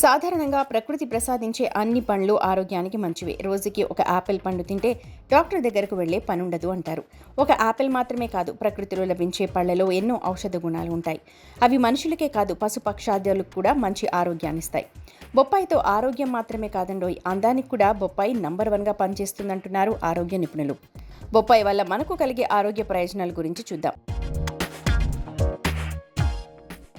సాధారణంగా ప్రకృతి ప్రసాదించే అన్ని పండ్లు ఆరోగ్యానికి మంచివి. రోజుకి ఒక యాపిల్ పండు తింటే డాక్టర్ దగ్గరకు వెళ్ళే పనుండదు అంటారు. ఒక యాపిల్ మాత్రమే కాదు ప్రకృతిలో లభించే పళ్ళలో ఎన్నో ఔషధ గుణాలు ఉంటాయి. అవి మనుషులకే కాదు పశుపక్షాదులకు కూడా మంచి ఆరోగ్యాన్నిస్తాయి బొప్పాయితో ఆరోగ్యం మాత్రమే కాదండోయ్ అందానికి కూడా బొప్పాయి నంబర్ వన్గా పనిచేస్తుందంటున్నారు ఆరోగ్య నిపుణులు. బొప్పాయి వల్ల మనకు కలిగే ఆరోగ్య ప్రయోజనాల గురించి చూద్దాం.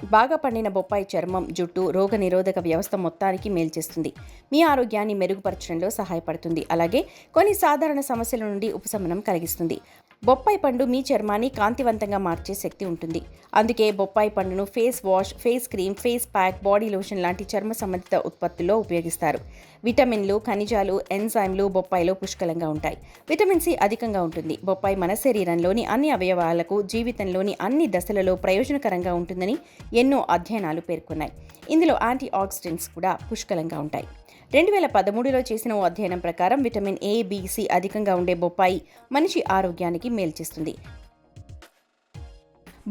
బాగా పండిన బొప్పాయి చర్మం జుట్టు రోగనిరోధక వ్యవస్థ మొత్తానికి మేలు చేస్తుంది. మీ ఆరోగ్యాన్ని మెరుగుపరచడంలో సహాయపడుతుంది. అలాగే కొన్ని సాధారణ సమస్యల నుండి ఉపశమనం కలిగిస్తుంది. బొప్పాయి పండు మీ చర్మాన్ని కాంతివంతంగా మార్చే శక్తి ఉంటుంది. అందుకే బొప్పాయి పండును face wash face cream face pack body lotion లాంటి చర్మ సంబంధిత ఉత్పత్తుల్లో ఉపయోగిస్తారు. విటమిన్లు ఖనిజాలు ఎంజైమ్లు బొప్పాయిలో పుష్కలంగా ఉంటాయి. విటమిన్ సి అధికంగా ఉంటుంది. బొప్పాయి మన శరీరంలోని అన్ని అవయవాలకు జీవితంలోని అన్ని దశలలో ప్రయోజనకరంగా ఉంటుందని ఎన్నో అధ్యయనాలు పేర్కొన్నాయి. ఇందులో యాంటీ ఆక్సిడెంట్స్ కూడా పుష్కలంగా ఉంటాయి. రెండు వేల పదమూడులో చేసిన ఓ అధ్యయనం ప్రకారం విటమిన్ ఏ బి, అధికంగా ఉండే బొప్పాయి మనిషి ఆరోగ్యానికి మేలు చేస్తుంది.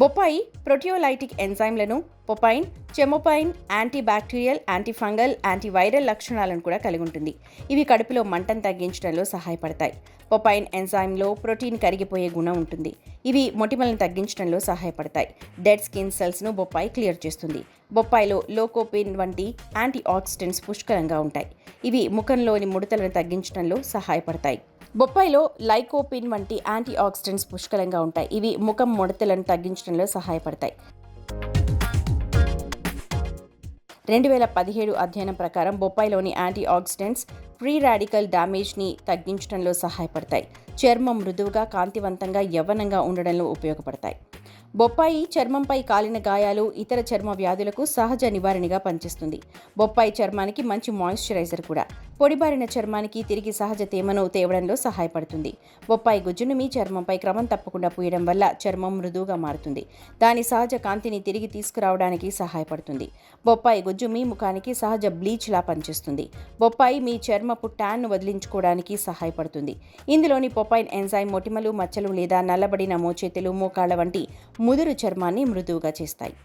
బొప్పాయి ప్రొటియోలైటిక్ ఎంజైమ్లను papain చెమోపైన్ antibacterial antifungal anti antiviral లక్షణాలను కూడా కలిగి ఉంటుంది. ఇవి కడుపులో మంటను తగ్గించడంలో సహాయపడతాయి. పొపైన్ ఎంజైమ్లో ప్రోటీన్ కరిగిపోయే గుణం ఉంటుంది. ఇవి మొటిమలను తగ్గించడంలో సహాయపడతాయి. డెడ్ స్కిన్ సెల్స్ను బొప్పాయి క్లియర్ చేస్తుంది. బొప్పాయిలో లోకోపిన్ వంటి యాంటీ ఆక్సిడెంట్స్ పుష్కలంగా ఉంటాయి. ఇవి ముఖంలోని ముడతలను తగ్గించడంలో సహాయపడతాయి. బొప్పాయిలో లైకోపిన్ వంటి యాంటీ ఆక్సిడెంట్స్ పుష్కలంగా ఉంటాయి. ఇవి ముఖం ముడతలను తగ్గించడంలో సహాయపడతాయి. రెండు వేల పదిహేడు అధ్యయనం ప్రకారం బొప్పాయిలోని యాంటీ ఆక్సిడెంట్స్ ఫ్రీ రాడికల్ డ్యామేజ్ని తగ్గించడంలో సహాయపడతాయి. చర్మం మృదువుగా కాంతివంతంగా యవ్వనంగా ఉండడంలో ఉపయోగపడతాయి. బొప్పాయి చర్మంపై కాలిన గాయాలు ఇతర చర్మ వ్యాధులకు సహజ నివారణగా పనిచేస్తుంది. బొప్పాయి చర్మానికి మంచి మాయిశ్చరైజర్ కూడా. పొడిబారిన చర్మానికి తిరిగి సహజ తేమను తేవడంలో సహాయపడుతుంది. బొప్పాయి గుజ్జును మీ చర్మంపై క్రమం తప్పకుండా పూయడం వల్ల చర్మం మృదువుగా మారుతుంది. దాని సహజ కాంతిని తిరిగి తీసుకురావడానికి సహాయపడుతుంది. బొప్పాయి గుజ్జు మీ ముఖానికి సహజ బ్లీచ్లా పనిచేస్తుంది. బొప్పాయి మీ చర్మపు ట్యాన్ను వదిలించుకోవడానికి సహాయపడుతుంది. ఇందులోని పొపైన్ ఎంజైమ్ మొటిమలు మచ్చలు లేదా నల్లబడిన మోచేతులు మోకాళ్ళ వంటి ముదురు చర్మాన్ని మృదువుగా చేస్తాయి.